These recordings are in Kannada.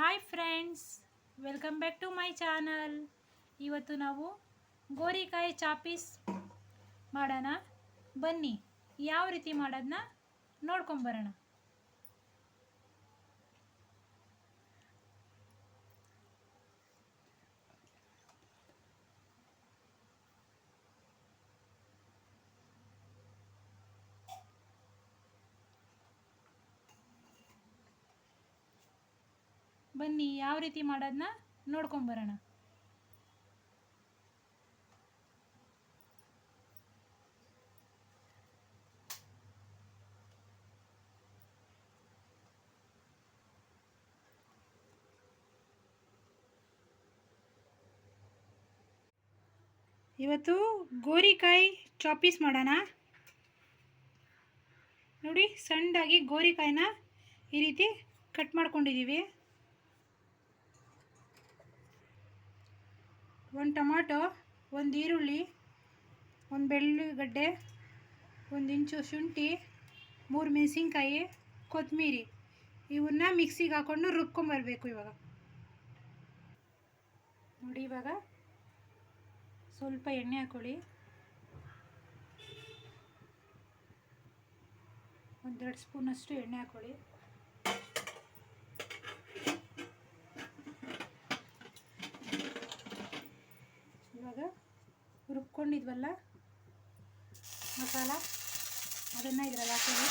Hi friends welcome back to my channel ಇವತ್ತು ನಾವು ಗೋರಿಕಾಯಿ ಚಾಪೀಸ್ ಮಾಡೋಣ. ಬನ್ನಿ, ಯಾವ ರೀತಿ ಮಾಡೋದನ್ನ ನೋಡ್ಕೊಂಬರೋಣ ಬನ್ನಿ, ಯಾವ ರೀತಿ ಮಾಡೋದನ್ನ ನೋಡ್ಕೊಂಬರೋಣ ಇವತ್ತು ಗೋರಿಕಾಯಿ ಚಾಪೀಸ್ ಮಾಡೋಣ. ನೋಡಿ, ಸಣ್ಣದಾಗಿ ಗೋರಿಕಾಯಿನ ಈ ರೀತಿ ಕಟ್ ಮಾಡ್ಕೊಂಡಿದ್ದೀವಿ. ಒಂದು ಟೊಮಾಟೊ, ಒಂದು ಈರುಳ್ಳಿ, ಒಂದು ಬೆಳ್ಳುಗಡ್ಡೆ ಒಂದು ಇಂಚು ಶುಂಠಿ, ಮೂರು ಮೆಣಸಿನ್ಕಾಯಿ ಕೊತ್ತಂಬರಿ ಇವನ್ನ ಮಿಕ್ಸಿಗೆ ಹಾಕ್ಕೊಂಡು ರುಬ್ಕೊಂಬರ್ಬೇಕು ಇವಾಗ. ನೋಡಿ ಇವಾಗ. ಸ್ವಲ್ಪ ಎಣ್ಣೆ ಹಾಕೊಳ್ಳಿ. ಒಂದೆರಡು ಸ್ಪೂನಷ್ಟು ಎಣ್ಣೆ ಹಾಕೊಳ್ಳಿ ಇವಾಗ ರುಬ್ಕೊಂಡಿದ್ವಲ್ಲ ಮಸಾಲ? ಅದನ್ನು ಇದರಲ್ಲಿ ಹಾಕೊಳ್ಳಿ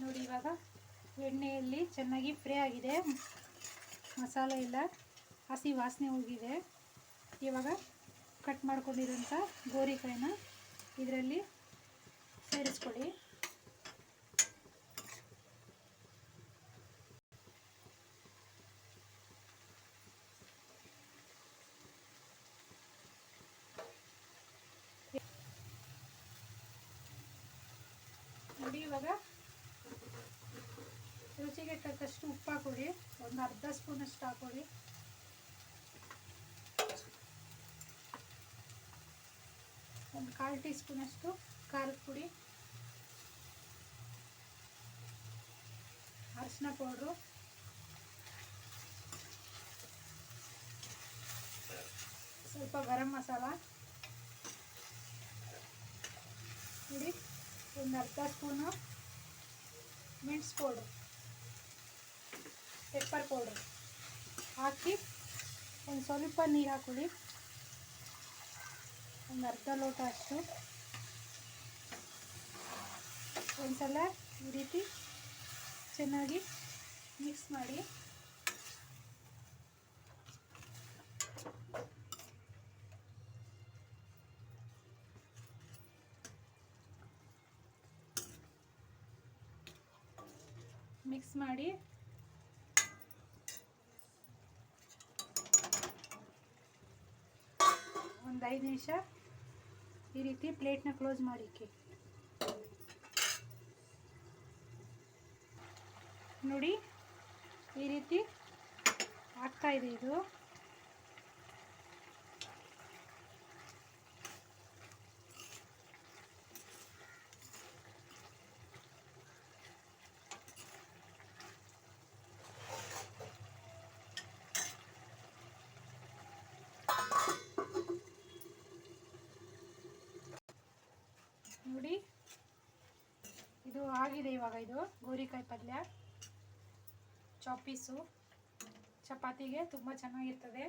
ನೋಡಿ, ಇವಾಗ ಎಣ್ಣೆಯಲ್ಲಿ ಚೆನ್ನಾಗಿ ಫ್ರೈ ಆಗಿದೆ. ಮಸಾಲೆ ಎಲ್ಲ ಹಸಿ ವಾಸನೆ ಹೋಗಿದೆ. ಇವಾಗ ಕಟ್ ಮಾಡ್ಕೊಂಡಿರೋಂಥ ಗೋರಿಕಾಯಿನ ಇದರಲ್ಲಿ ಸೇರಿಸ್ಕೊಳ್ಳಿ. ನೋಡಿ, ಇವಾಗ ರುಚಿಗೆ ತಕ್ಕಷ್ಟು ಉಪ್ಪು ಹಾಕೊಳ್ಳಿ ಒಂದು ಅರ್ಧ ಸ್ಪೂನಷ್ಟು ಹಾಕೊಳ್ಳಿ ಒಂದು ಕಾಲು ಟೀ ಸ್ಪೂನಷ್ಟು ಖಾರದ ಪುಡಿ. ಅರಿಶಿನ ಪೌಡ್ರು. ಸ್ವಲ್ಪ ಗರಂ ಮಸಾಲ. ನೋಡಿ, ಒಂದು ಅರ್ಧ ಸ್ಪೂನು ಮೆಣಸು ಪೌಡ್ರು. ಪೆಪ್ಪರ್ ಪೌಡರ್ ಹಾಕಿ ಒಂದು ಸ್ವಲ್ಪ ನೀರು ಹಾಕೊಳ್ಳಿ. ಒಂದು ಅರ್ಧ ಲೋಟ ಅಷ್ಟು. ಒಂದ್ಸಲ ಈ ರೀತಿ ಚೆನ್ನಾಗಿ ಮಿಕ್ಸ್ ಮಾಡಿ. ಮಿಕ್ಸ್ ಮಾಡಿ ಒಂದು ಐದು ನಿಮಿಷ ಈ ರೀತಿ ಪ್ಲೇಟ್ನ ಕ್ಲೋಸ್ ಮಾಡಿಕ್ಕೆ. ನೋಡಿ ಈ ರೀತಿ ಆಗ್ತಾಯಿದೆ ಇದೆ. ಆಗಿದೆ ಇವಾಗ ಇದು. ಗೋರಿಕಾಯಿ ಪಲ್ಯ ಚಾಪೀಸು ಚಪಾತಿಗೆ ತುಂಬ ಚೆನ್ನಾಗಿರ್ತದೆ.